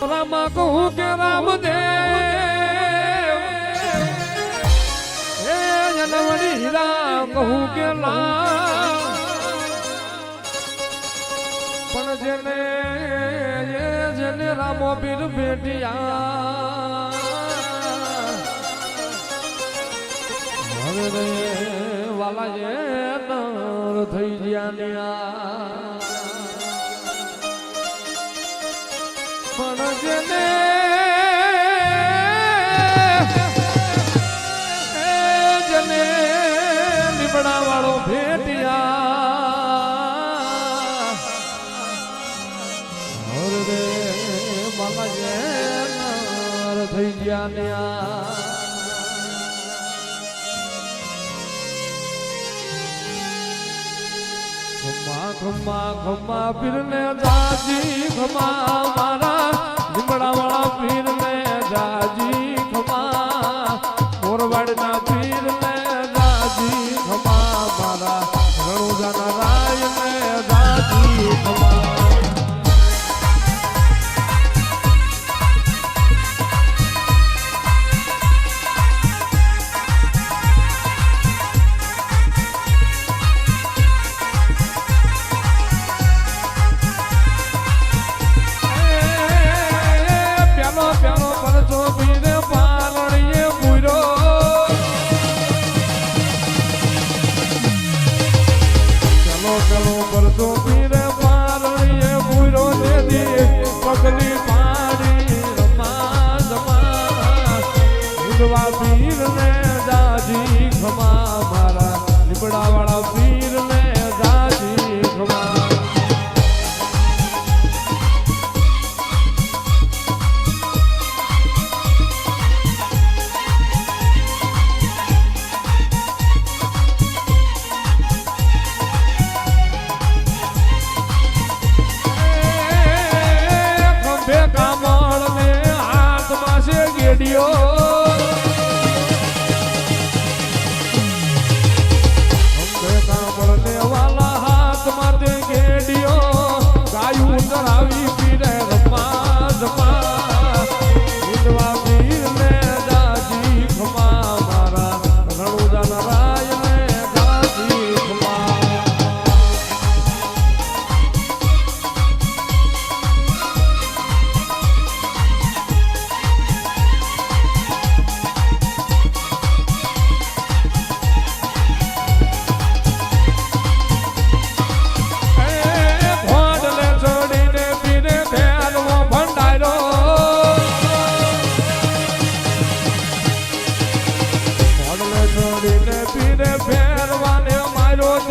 રામા કહું કે રામદેવ. હે જનવડી હીરા કહું કે રામ પણ જેને જેને રામો પીર ભેટિયા. હવે વાલા એ નર થઈ ગયા થઈ ગયા ને આ ખમ્મા ખમ્મા ખમ્મા પીરને જાજી ખમ્મા મારા la ગાયું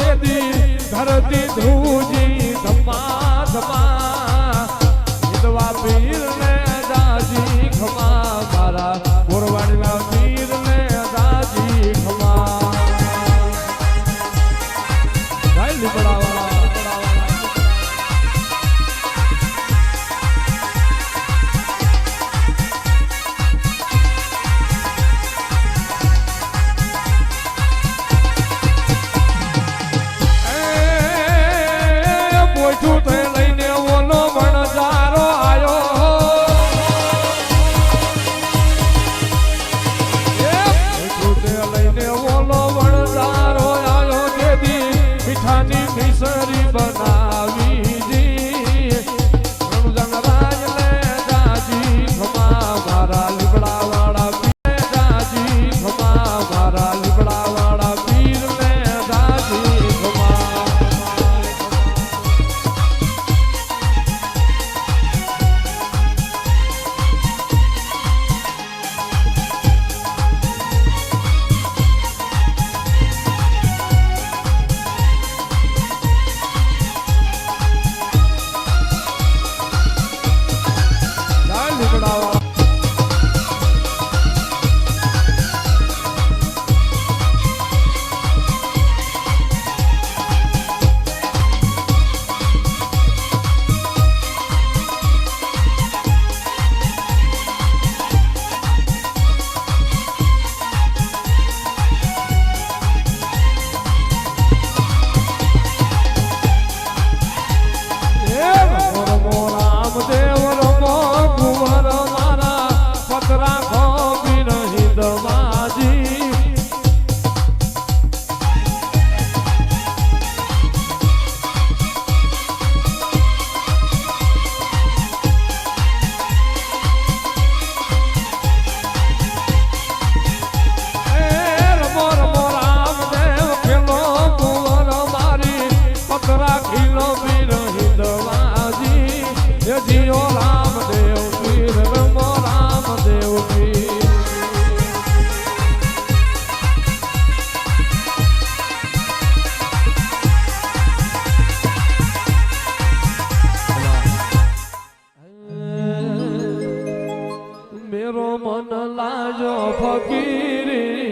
દેદી ધરતી ધ્રુજી ધમા ધમા હિંદવા પીરને દાજી ખમા મારા ગોરવાડીના પીરને દાજી ખમા લીમડાવાળા મેરો મન લાજો ફકીરી.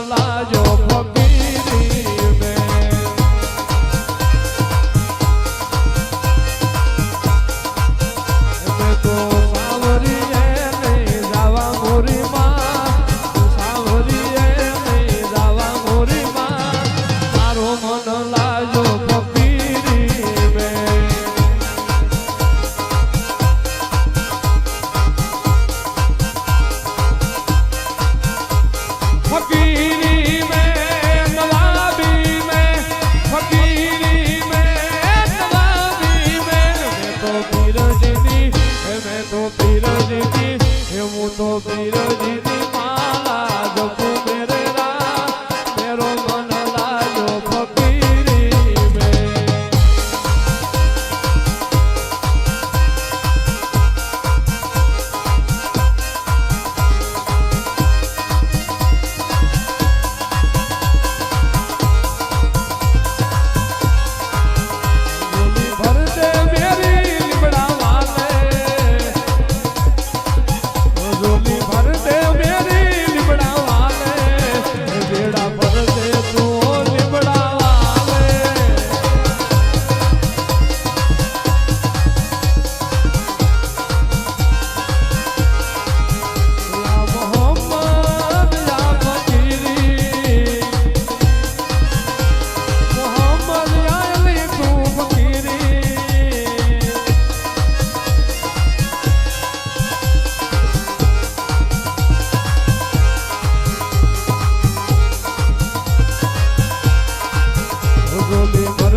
love.